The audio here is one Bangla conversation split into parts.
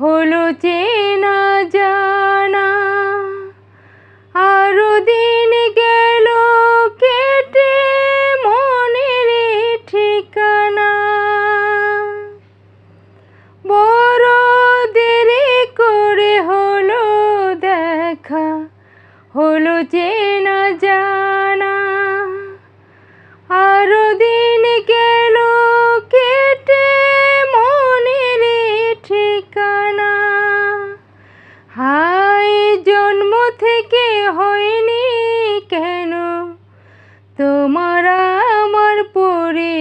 হলো চেনা জানা। আরও দিন গেল, কেটে মনের ঠিকানা। বড় দেরি করে হলো দেখা হলো চেনা জানা।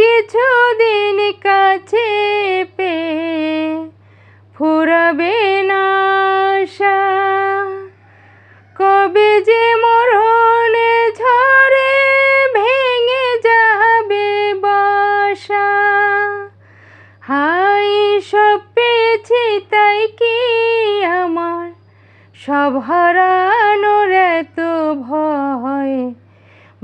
কিছু দিন কাছে পেয়ে ফুরবে না কবে যে মরণে ঝরে ভেঙে যাবে বাসা। হাই, সব পেয়েছি, তাই কি আমার সব হারানোর এত ভয়?